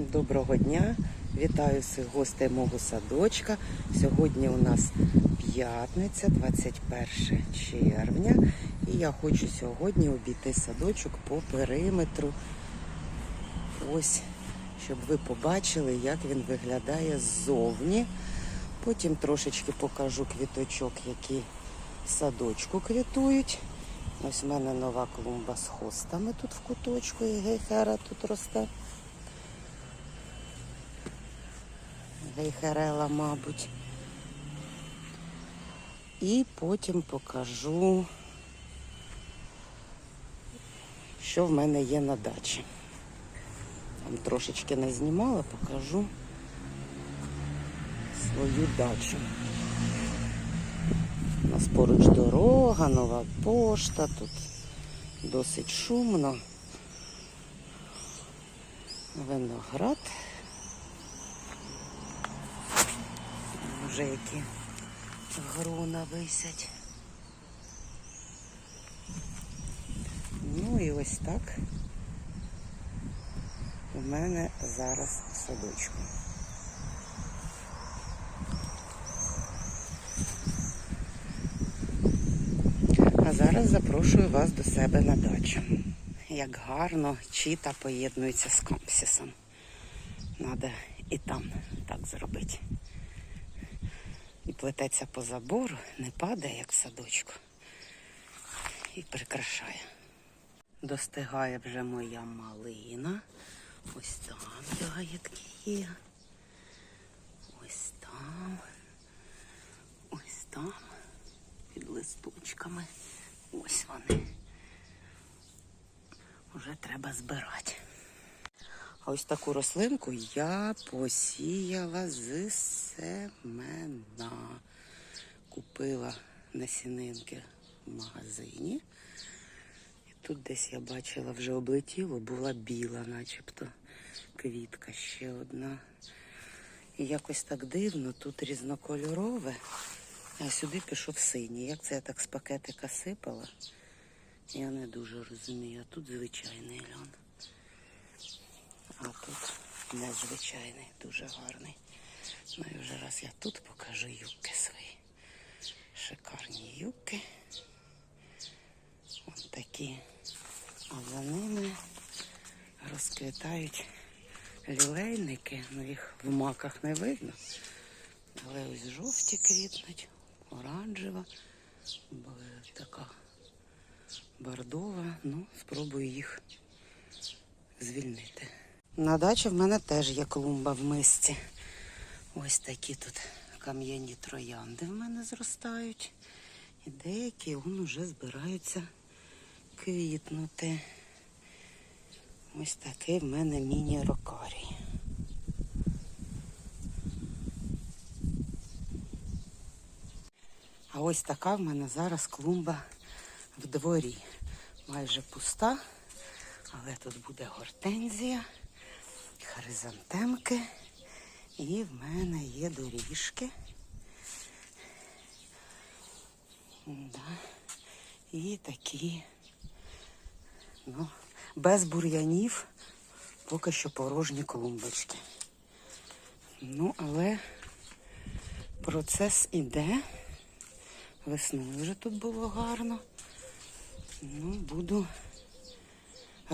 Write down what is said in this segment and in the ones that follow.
Доброго дня! Вітаю всіх гостей мого садочка. Сьогодні у нас п'ятниця, 21 червня. І я хочу сьогодні обійти садочок по периметру. Ось, щоб ви побачили, як він виглядає ззовні. Потім трошечки покажу квіточок, які в садочку квітують. Ось в мене нова клумба з хостами тут в куточку, і гейхера тут росте. Гейхерела, мабуть. І потім покажу, що в мене є на дачі. Там трошечки не знімала, покажу свою дачу. У нас поруч дорога, нова пошта, тут досить шумно. Виноград. Вже які грона висять. Ну і ось так у мене зараз садочку. А зараз запрошую вас до себе на дачу. Як гарно чіта поєднується з камсісом. Надо і там так зробити. Плететься по забору, не падає, як в садочку. І прикрашає. Достигає вже моя малина. Ось там ягідки є. Ось там. Ось там. Під листочками. Ось вони. Вже треба збирати. А ось таку рослинку я посіяла з семена. Купила насінинки в магазині. І тут десь я бачила, вже облетіло, була біла, начебто квітка ще одна. І якось так дивно, тут різнокольорове, а сюди пішов синій. Як це я так з пакетика сипала? Я не дуже розумію. А тут звичайний льон. А тут незвичайний, дуже гарний. Ну і вже раз я тут покажу юбки свої. Шикарні юбки. Ось такі. А за ними розквітають лілейники. Ну їх в маках не видно. Але ось жовті квітнуть, оранжева, така бордова. Ну, спробую їх звільнити. На дачі в мене теж є клумба в мисці. Ось такі тут кам'яні троянди в мене зростають. І деякі он уже збираються квітнути. Ось такий в мене міні-рокарій. А ось така в мене зараз клумба в дворі. Майже пуста, але тут буде гортензія, хризантемки. І в мене є доріжки. Да. І такі, ну, без бур'янів, поки що порожні клумбочки. Ну, але процес іде. Весною вже тут було гарно. Ну, буду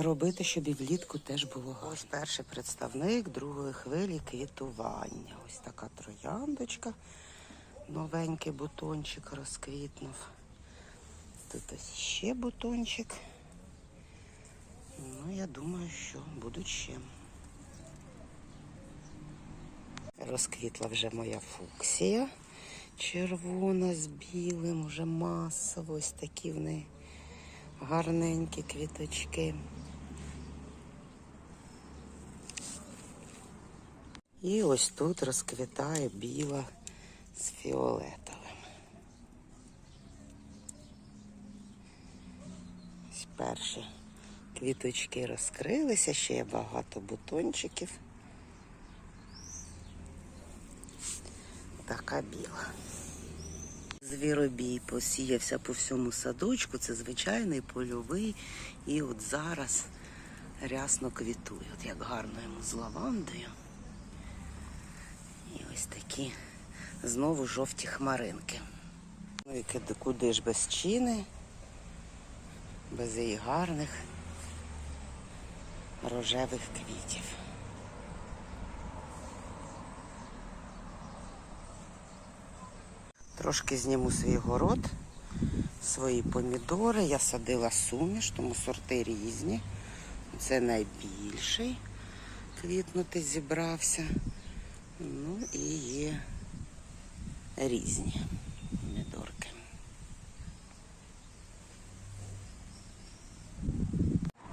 робити, щоб і влітку теж було гарно. Ось перший представник другої хвилі квітування. Ось така трояндочка. Новенький бутончик розквітнув. Тут ось ще бутончик. Ну, я думаю, що будуть ще. Розквітла вже моя фуксія червона з білим, вже масово. Ось такі в неї гарненькі квіточки. І ось тут розквітає біла з фіолетовим. Ось перші квіточки розкрилися, ще є багато бутончиків. Така біла. Звіробій посіявся по всьому садочку. Це звичайний польовий. І от зараз рясно квітує. От як гарно йому з лавандою. І ось такі знову жовті хмаринки. Ну і куди- ж без чини, без її гарних рожевих квітів. Трошки зніму свій город, свої помідори. Я садила суміш, тому сорти різні. Це найбільший квітнути зібрався. І є різні помідорки.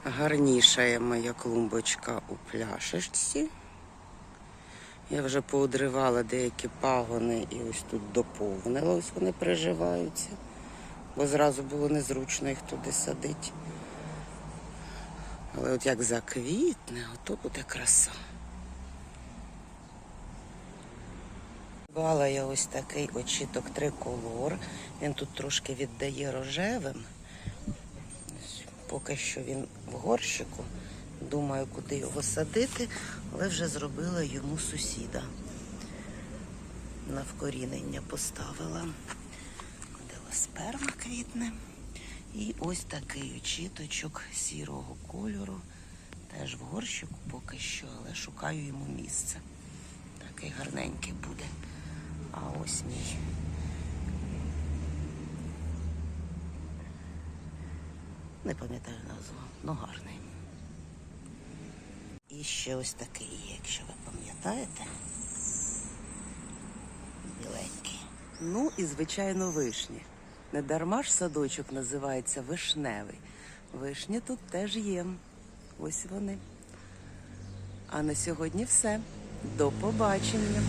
Гарнішає моя клумбочка у пляшечці. Я вже поудривала деякі пагони і ось тут доповнила, ось вони приживаються, бо зразу було незручно їх туди садити. Але от як заквітне, ото буде краса. Брала я ось такий очіток триколор. Він тут трошки віддає рожевим. Поки що він в горщику. Думаю, куди його садити, але вже зробила йому сусіда. На вкорінення поставила. Делосперма квітне. І ось такий очіточок сірого кольору. Теж в горщику поки що, але шукаю йому місце. Такий гарненький буде. А ось мій. Не пам'ятаю назву, але гарний. І ще ось такий, якщо ви пам'ятаєте. Біленький. Ну і, звичайно, вишні. Не дарма ж садочок називається вишневий. Вишні тут теж є. Ось вони. А на сьогодні все. До побачення.